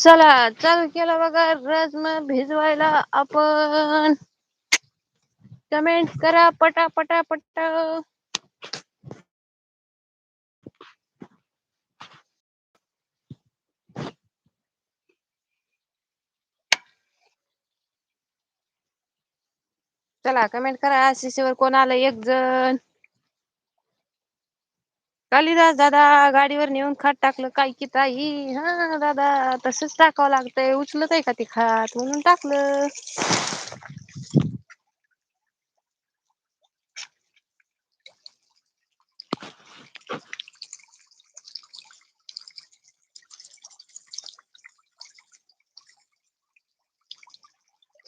चला चाल केला बघा रस्म भिजवायला आपण. कमेंट करा पटा पटा. पट चला कमेंट करा शिसीवर कोण आलं? एक जण. कालिदास दादा गाडीवर नेऊन खात टाकलं. काय की ताई? हा दादा तसच टाकावं लागतंय. उचलत आहे का ती खात म्हणून टाकलं.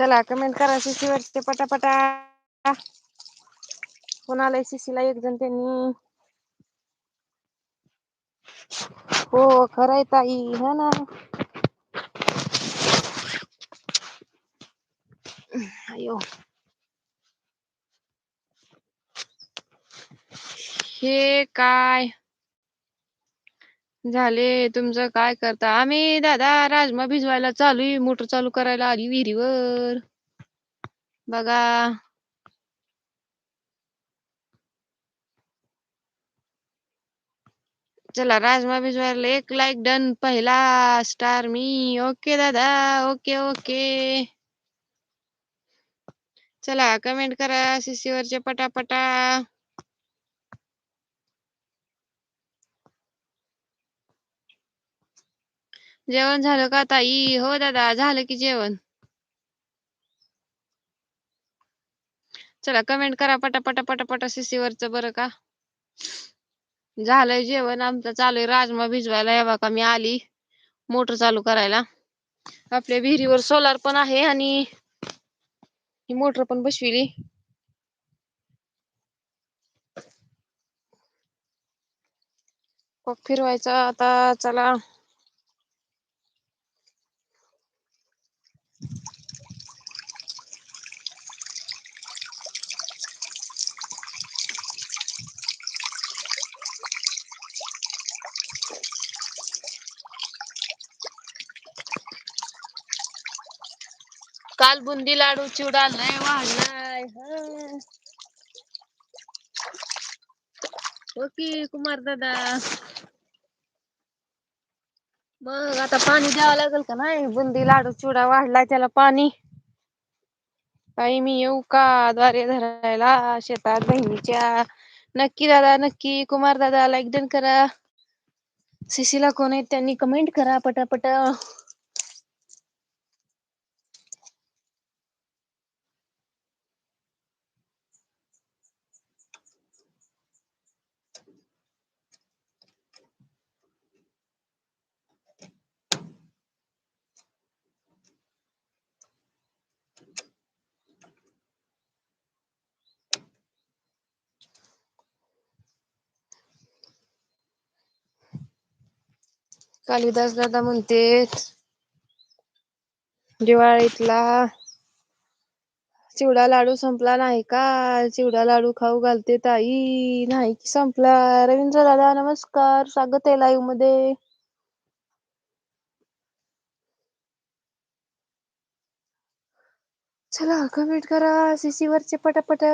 चला कमेंट करा शिसीवरचे पटापटा. कोणाला शिसीला एक जण त्यांनी. हो खरंय ताई हा ना. अयो. हे काय? झाले तुमचं काय करता? आम्ही दादा राजमा भिजवायला चालू मोटर चालू करायला आली विहिरीवर. बघा. चला राजमा भिजवायला एक लाईक डन पहिला स्टार मी. ओके दादा. ओके ओके चला कमेंट करा सीसीवरचे पटापटा. जेवण झालं का ताई? हो दादा झालं की जेवण. चला कमेंट करा पटापटा पटापटा सीसीवरचं बरं का? झालंय जेवण आमचं चालू आहे. राजमा भिजवायला या का? मी आली मोटर चालू करायला. आपल्या विहिरीवर सोलार पण आहे आणि ही मोटर पण बसविली. फिरवायचा. आता चला काल बुंदी लाडू चिवडा लय वाढलाय ओके हो कुमार दादा. मग आता पाणी द्यावं लागेल का नाही? बुंदी लाडू चिवडा वाढलाय त्याला पाणी. काही मी येऊ का? द्वारे धरायला शेतात बहिणीच्या. नक्की दादा नक्की कुमार दादा लाईक डन करा शिशिला कोण आहेत त्यांनी कमेंट करा पटापट. कालिदास दादा म्हणते दिवाळीतला चिवडा लाडू संपला नाही का? चिवडा लाडू खाऊ घालते ताई. नाही संपला. रवींद्र दादा नमस्कार. स्वागत आहे लाईव्हमध्ये. चला कमेंट करा. सीसी वरचे पटापट.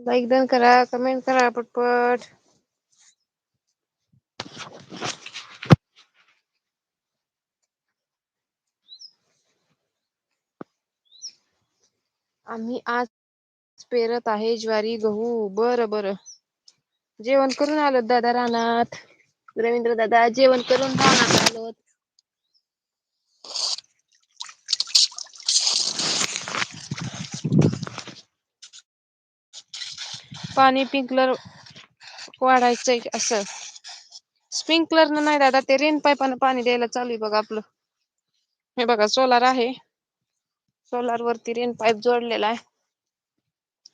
लाईक दन करा कमेंट करा पटपट. आम्ही आज पेरत आहे ज्वारी गहू. बर बर. जेवण करून आलो दादा रानात. रवींद्र दादा जेवण करून रानात आलोत. पाणी पिंकलर वाढायचंय असं. स्प्रिंकलर न नाही दादा ते रेन पाईपानं पाणी द्यायला चालू आहे बघा आपलं. हे बघा सोलार आहे. सोलार वरती रेन पाईप जोडलेला आहे.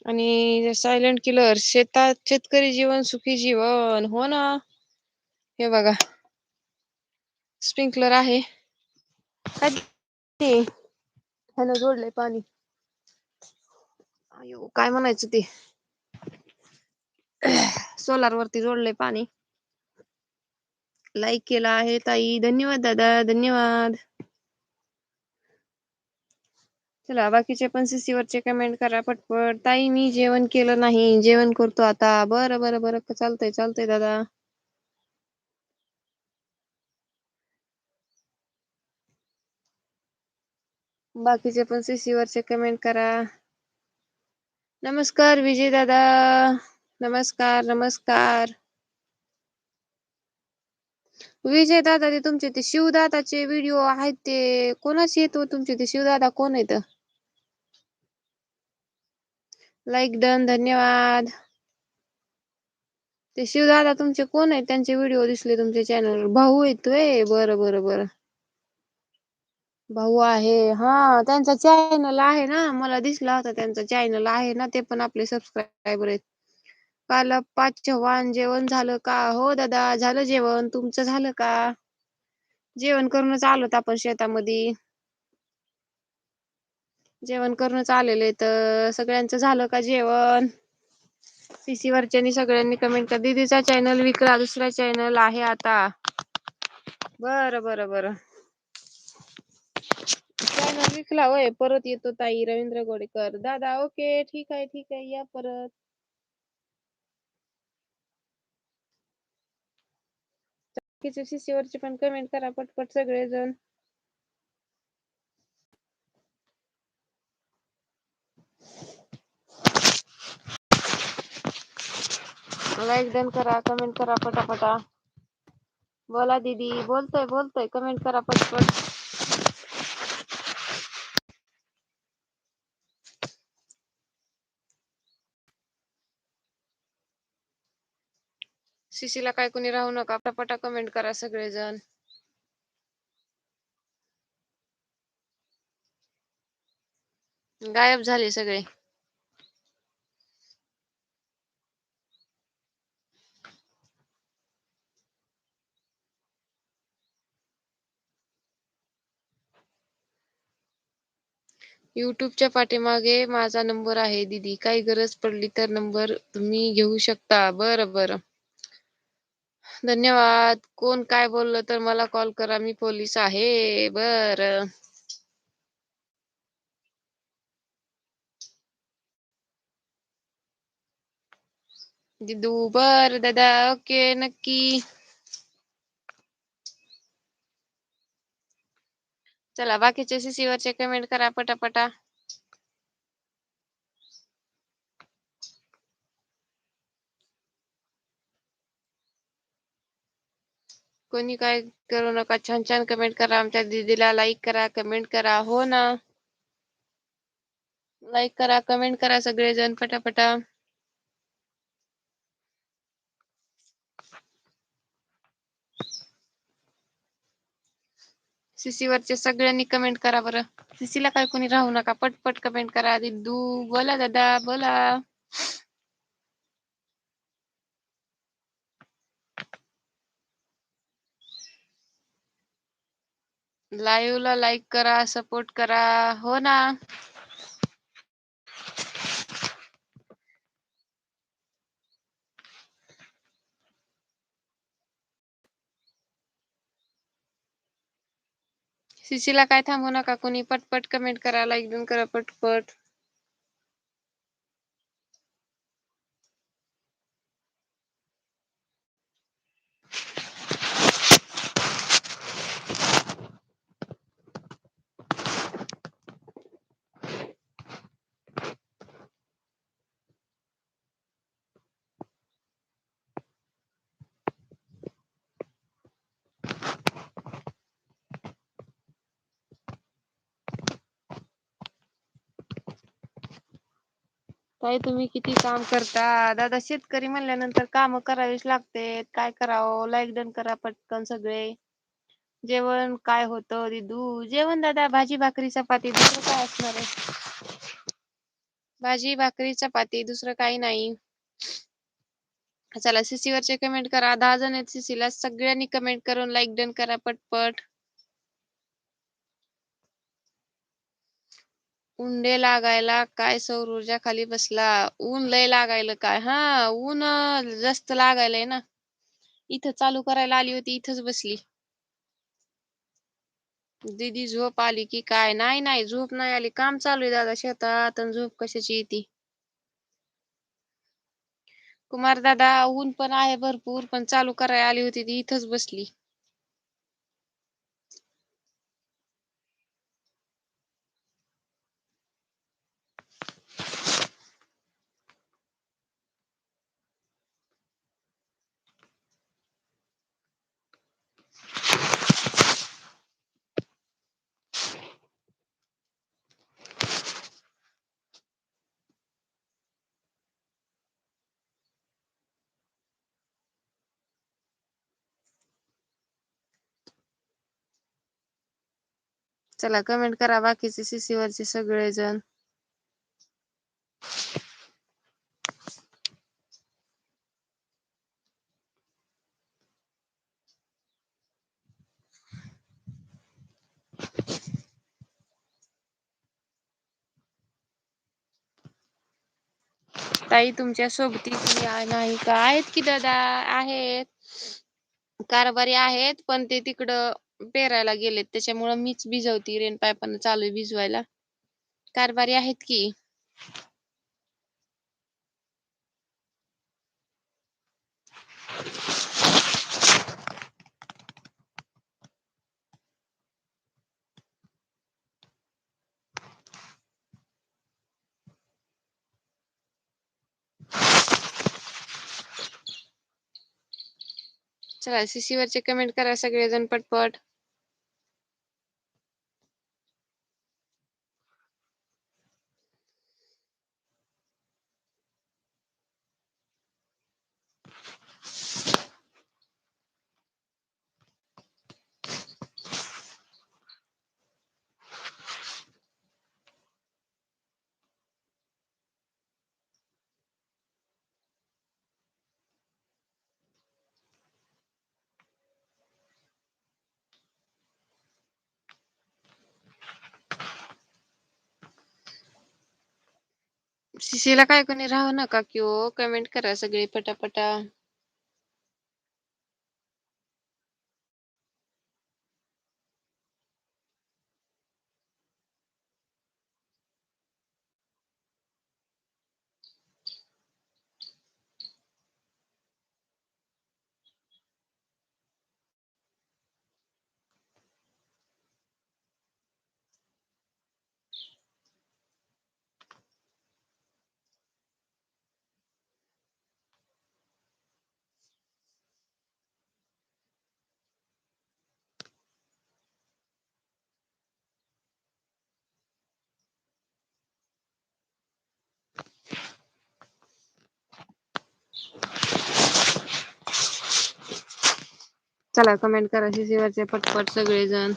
आणि सायलेंट किलर शेतात शेतकरी जीवन सुखी जीवन हो ना? हे बघा. स्प्रिंकलर आहे. ह्यानं जोडलंय पाणी. अयो काय म्हणायचं ते? सोलार वरती जोडलंय पाणी. लाईक केला आहे ताई. धन्यवाद दादा. धन्यवाद. चला बाकीचे पण सीसी वरचे कमेंट करा पटपट. ताई मी जेवण केलं नाही. जेवण करतो आता. बरं बरं बरं. चालतंय चालतंय दादा. बाकीचे पण सीसी वरचे कमेंट करा. नमस्कार विजय दादा. नमस्कार नमस्कार. विजय दादा ते तुमचे ते शिवदादाचे व्हिडिओ आहेत ते. कोणाचे येतो तुमचे ते शिवदादा कोण येत लाईक डन धन्यवाद. ते शिवदादा तुमचे कोण आहेत? त्यांचे व्हिडिओ दिसले तुमच्या चॅनलवर भाऊ येतोय बरं बरं बरं. भाऊ आहे. हा त्यांचा चॅनल आहे ना? मला दिसला होता त्यांचा चॅनल आहे ना? ते पण आपले सबस्क्रायबर आहेत. काल पाच चव्हाण जेवण झालं का? हो दादा झालं जेवण. तुमचं झालं का? जेवण करूनच आलोत आपण शेतामध्ये. जेवण करूनच आलेले तर सगळ्यांचं झालं का जेवण? सीसी वरच्यानी सगळ्यांनी कमेंट कर दीदीचा चॅनल विकला दुसरा चॅनल आहे आता. बर बर बर. चॅनल विकला होय. परत येतो ताई रवींद्र गोडेकर. दादा ओके ठीक आहे ठीक आहे. या परत. सी वरची पण कमेंट करा पटपट सगळेजण. लाईक डन करा कमेंट करा पटापटा. बोला दीदी बोलतोय बोलतोय. कमेंट करा पटपट. सीसीला काय कोणी राहू नका. पटापटा कमेंट करा सगळेजण. गायब झाले सगळे. युट्यूबच्या पाठीमागे माझा नंबर आहे दीदी. काही गरज पडली तर नंबर तुम्ही घेऊ शकता. बरं बरं. धन्यवाद. कोण काय बोललं तर मला कॉल करा. मी पोलीस आहे. बर. दिदू बर दादा. ओके नक्की. चला बाकीचे सीसीवरचे कमेंट करा पटापटा. कोणी काय करू नका. छान छान कमेंट करा. आमच्या दीदीला लाईक करा कमेंट करा. हो ना? लाईक करा कमेंट करा सगळेजण पटापटा. सीसी वरचे सगळ्यांनी कमेंट करा बरं. सीसीला काय कोणी राहू नका. पटपट कमेंट करा. दिदू बोला दादा बोला. लाईव्ह ला लाईक करा सपोर्ट करा. हो ना? सिसीला काय थांबू नका? कोणी पटपट कमेंट करा लाईक दोन करा पटपट. ताई तुम्ही किती काम करता? दादा शेतकरी म्हणल्यानंतर काम करावीच लागते काय करावं? लाईक डन करा पटकन सगळे. जेवण काय होतं? दिदू जेवण दादा भाजी भाकरी चपाती दुसरं काय असणार आहे? भाजी भाकरी चपाती दुसरं काही नाही. चला सीसी वरचे कमेंट करा. दहा जण आहेत सीसीला सगळ्यांनी कमेंट करून लाईक डन करा पटपट. उंडे लागायला काय सौर ऊर्जा खाली बसला? ऊन लय लागायला काय? हा ऊन जास्त लागायलंय ना. इथं चालू करायला आली होती इथंच बसली. दीदी झोप आली की काय? नाही नाही झोप नाही आली. काम चालू आहे दादा शेतात झोप कशाची येते कुमार दादा ऊन पण आहे भरपूर पण चालू करायला आली होती ती इथंच बसली. चला कमेंट करा बाकीचे सीसी वरचे सगळेजण. ताई तुमच्या सोबती नाही का? आहेत की दादा? आहेत. कारभारी आहेत पण ते तिकडं पेरायला गेलेत. त्याच्यामुळं मीच भिजवती रेन पायपानं चालू भिजवायला. कारभारी आहेत की. चला सीसीवरचे कमेंट करा सगळेजण पटपट. सीसीला काय कोणी राहू नका कि हो, कमेंट करा सगळे पटापटा. चला कमेंट करा सीसी पटपट सगळेजण.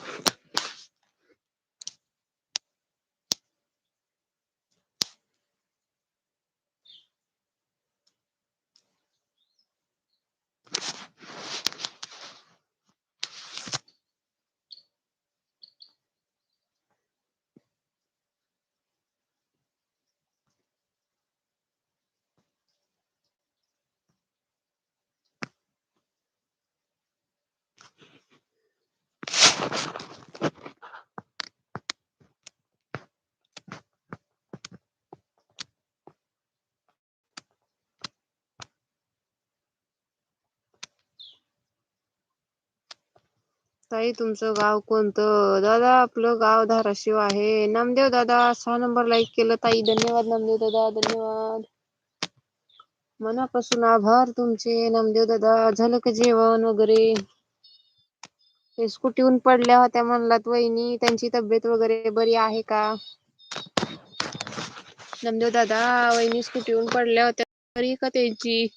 ताई तुमचं गाव कोणतं? दादा आपलं गाव धाराशिव आहे. नामदेव दादा सहा नंबर लाईक केलं ताई. धन्यवाद नामदेव दादा धन्यवाद. मनापासून आभार तुमचे नामदेव दादा. झालं का जेवण वगैरे? ते स्कूटीहून पडल्या होत्या म्हणलात वहिनी. त्यांची तब्येत वगैरे बरी आहे का? नामदेव दादा वहिनी स्कूटीहून पडल्या होत्या. बरी का त्यांची?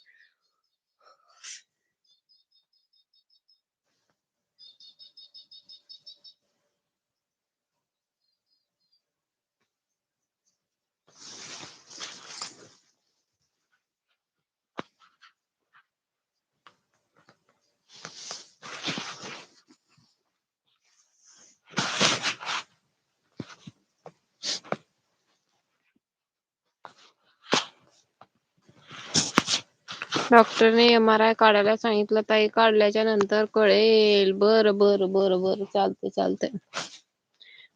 डॉक्टरने एम आर आय काढायला सांगितलं ताई काढल्याच्या नंतर कळेल. बरं बरं बरं बरं. चालतंय चालतंय.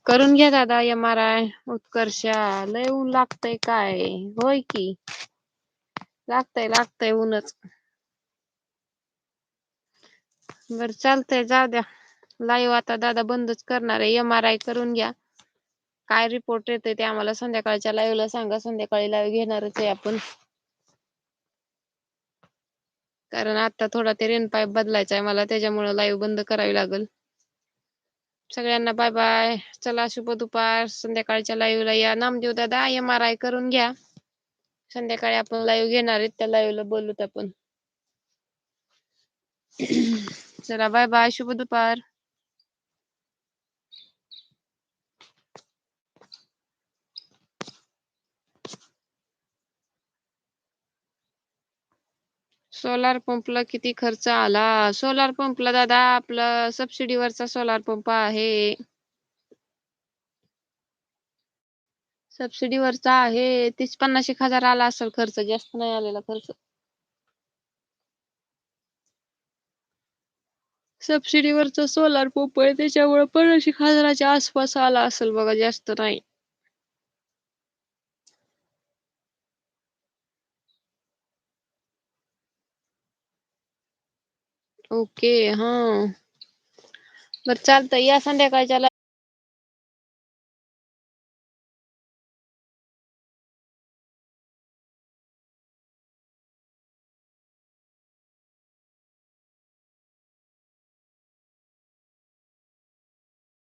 करून घ्या दादा एम आर आय उत्कर्षा. लय ऊन लागतंय काय? होय की. लागतंय लागतंय ऊनच. बर चालतंय जाऊ द्या. लाईव्ह आता दादा बंदच करणार आहे. एम आर आय करून घ्या. काय रिपोर्ट येते ते आम्हाला संध्याकाळच्या लाईव्हला सांगा. संध्याकाळी लाईव्ह घेणारच आहे आपण. कारण आता थोडा ते रेन पाईप बदलायचा आहे मला त्याच्यामुळे लाईव्ह बंद करावी लागल. सगळ्यांना बाय बाय चला शुभ दुपार. संध्याकाळच्या लाईव्हला या. नामदेव दादा एम आर आय करून घ्या. संध्याकाळी आपण लाईव्ह घेणार आहेत. त्या लाईव्हला बोलूत आपण. चला बाय बाय शुभ दुपार. सोलार पंपला किती खर्च आला? सोलार पंपला दादा आपला सबसिडीवरचा सोलार पंप आहे. सबसिडी वरचा आहे. तीस पन्नास एक हजार आला असेल खर्च जास्त नाही आलेला खर्च. सबसिडीवरचा सोलार पंप आहे. त्याच्यामुळे पन्नास एक हजाराच्या आसपास आला असेल बघा जास्त नाही. ओके हा. बर चालतंय. या संध्याकाळच्याला